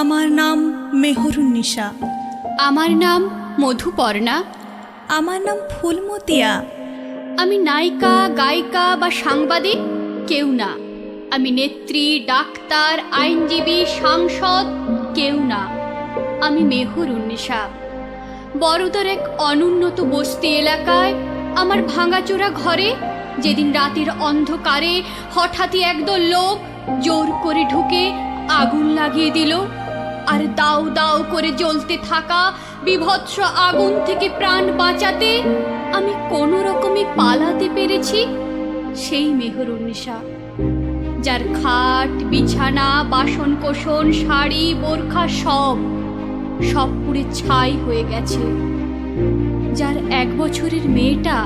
আমার নাম মেহরুন্নিশা। আমার নাম মধুপর্ণা। আমার নাম ফুলমতিয়া। আমি নায়িকা গায়িকা বা সাংবাদিক কেউ না। আমি নেত্রী ডাক্তার আইনজীবী সাংসদ কেউ না। আমি মেহুর উন্নিশা বড়দার এক অনুন্নত বস্তি এলাকায় আমার ভাঙাচোরা ঘরে যেদিন রাতের অন্ধকারে হঠাৎই একদল লোক জোর করে ঢুকে আগুন লাগিয়ে দিল। আর দাউ দাউ করে জ্বলতে থাকা বিভৎস আগুন থেকে প্রাণ বাঁচাতে আমি কোনো রকমে পালাতে পেরেছি সেই মেহরুন্নিশা যার খাট, বিছানা বাসন কোষণ শাড়ি, বোরখা সব সব পুড়ে ছাই হয়ে গেছে, যার এক বছরের মেয়েটা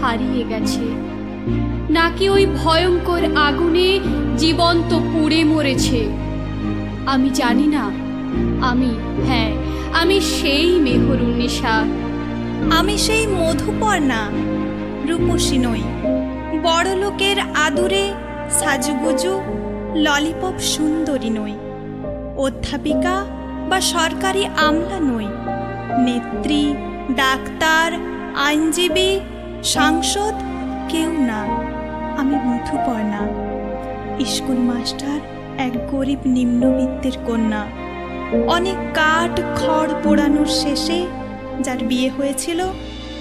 হারিয়ে গেছে। নাকি ওই ভয়ঙ্কর আগুনে জীবন্ত পুড়ে মরেছে? আমি জানি না। আমি হ্যাঁ আমি সেই মেহরুন্নিশা আমি সেই মধুপর্ণা রূপসী নই। বড় লোকের আদুরে সাজুগুজু, ললিপপ সুন্দরী নই। অধ্যাপিকা বা সরকারি আমলা নই। নেত্রী, ডাক্তার, আইনজীবী, সাংসদ কেউ না, আমি মধুপর্ণা স্কুল মাস্টার, এক গরিব নিম্নবিত্তের কন্যা। অনেক কাঠ খড় পোড়ানোর শেষে যার বিয়ে হয়েছিল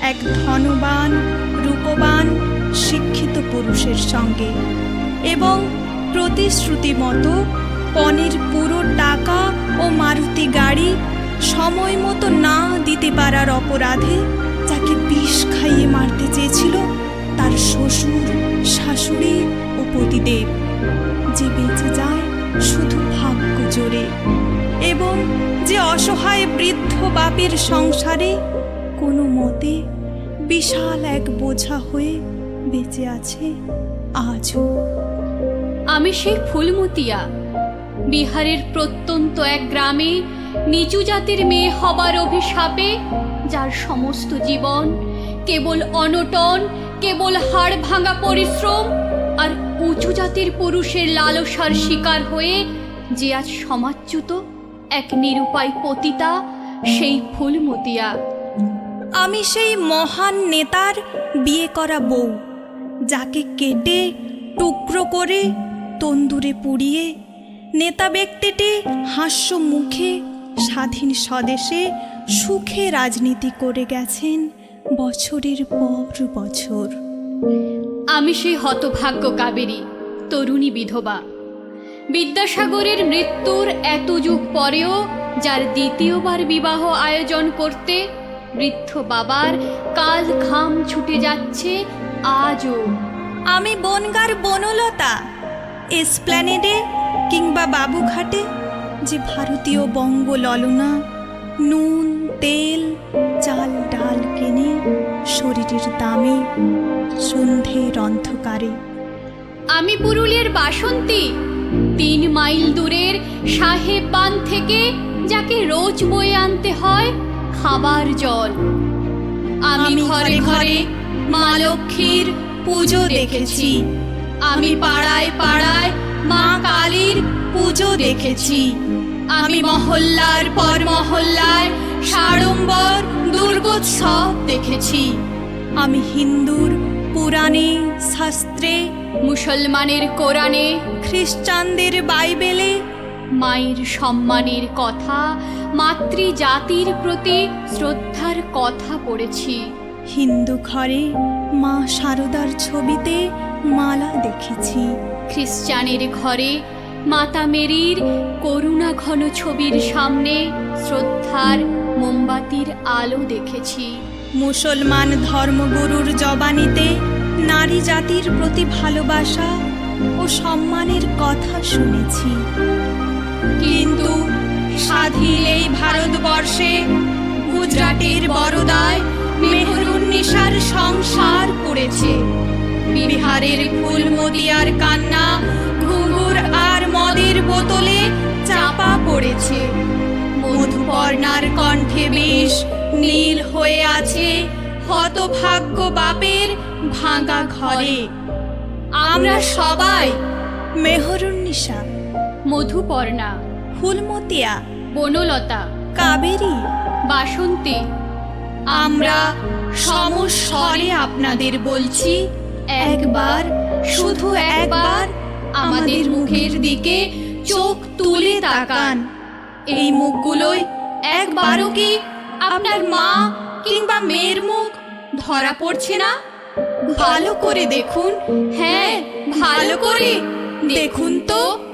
এক ধনবান, রূপবান, শিক্ষিত পুরুষের সঙ্গে। এবং প্রতিশ্রুতি মতো পনেরো পুরো টাকা ও মারুতি গাড়ি সময় মতো না দিতে পারার অপরাধে যাকে বিষ খাইয়ে মারতে চেয়েছিল তার শ্বশুর, শাশুড়ি ও পতিদেব। যে বেঁচে যায় শুধু ভাগ্য জোরে। এবং যে অসহায় বৃদ্ধ বাপের সংসারে কোনো মতে বিশাল এক বোঝা হয়ে বেঁচে আছে আজও। আমি সেই ফুলমতিয়া, বিহারের প্রত্যন্ত এক গ্রামে নিচু জাতির মেয়ে হবার অভিশাপে, যার সমস্ত জীবন কেবল অনটন, কেবল হাড় ভাঙা পরিশ্রম আর উঁচু জাতির পুরুষের লালসার শিকার হয়ে যে আজ সমাজচ্যুত এক নিরুপায় পতিতা, সেই ফুলমতিয়া। আমি সেই মহান নেতার বিয়ে করা বউ, যাকে কেটে, টুকরো করে, তন্দুরে পুড়িয়ে, নেতা ব্যক্তিটি হাস্য মুখে, স্বাধীন স্বদেশে সুখে রাজনীতি করে গেছেন বছরের পর বছর। আমি সেই হতভাগ্য কাবেরী, তরুণী বিধবা। বিদ্যাসাগরের মৃত্যুর এত যুগ পরেও যার দ্বিতীয়বার বিবাহ আয়োজন করতে বৃদ্ধ বাবার কাল ঘাম ছুটে যাচ্ছে আজও। আমি বনগার বনলতা, এসপ্ল্যানেডে কিংবা বাবুঘাটে যে ভারতীয় বঙ্গ ললনা নুন তেল চাল ডাল কেনে শরীরের দামে সন্ধ্যের অন্ধকারে। আমি পুরুলিয়ার বাসন্তী। তিন মাইল দূরের সাহেব বান থেকে যাকে রোজ বয়ে আনতে হয় খাবার জল। আমি ঘরে ঘরে মা লক্ষ্মীর পুজো দেখেছি। আমি পাড়ায় পাড়ায় মা কালীর পুজো দেখেছি। আমি মহল্লার পর মহল্লায় সাড়ম্বর দুর্গোৎসব দেখেছি। আমি হিন্দুর পুরাণে, শাস্ত্রে, মুসলমানের কোরআনে, খ্রিস্টানদের বাইবেলে, মায়ের সম্মানের কথা, মাতৃজাতির প্রতি শ্রদ্ধার কথা পড়েছি। হিন্দু ঘরে মা শারদার ছবিতে মালা দেখেছি। খ্রিস্টানের ঘরে মাতা মেরির করুণা ঘন ছবির সামনে শ্রদ্ধার মোমবাতির আলো দেখেছি। মুসলমান ধর্মগুরুর জবানিতে নারী জাতির প্রতি ভালোবাসা ও সম্মানের কথা শুনেছি। কিন্তু স্বাধীন এই ভারতবর্ষে গুজরাটের বড়দায় মেহরুন্নিশার সংসার করেছে। বিহারের ফুলমদিয়ার কান্না আর মদের বোতলে চাপা পড়েছে। মধুপর্ণার কণ্ঠে বেশ নীল হয়ে আছে হতভাগ্য বাপের ভাঙা ঘরে। আমরা সবাই মেহরুন্নিশা মধুপর্ণা, ফুলমতিয়া, বনলতা, কাবেরী, বাসন্তী। আমরা সমস্বরে আপনাদের বলছি, একবার, শুধু একবার আমাদের মুখের দিকে চোখ তুলে তাকান। এই মুখগুলোই একবারও কি আপনার মা কিংবা মেয়ের মুখ ধরা পড়ছে না? ভালো করে দেখুন। হ্যাঁ ভালো করে। দেখুন তো।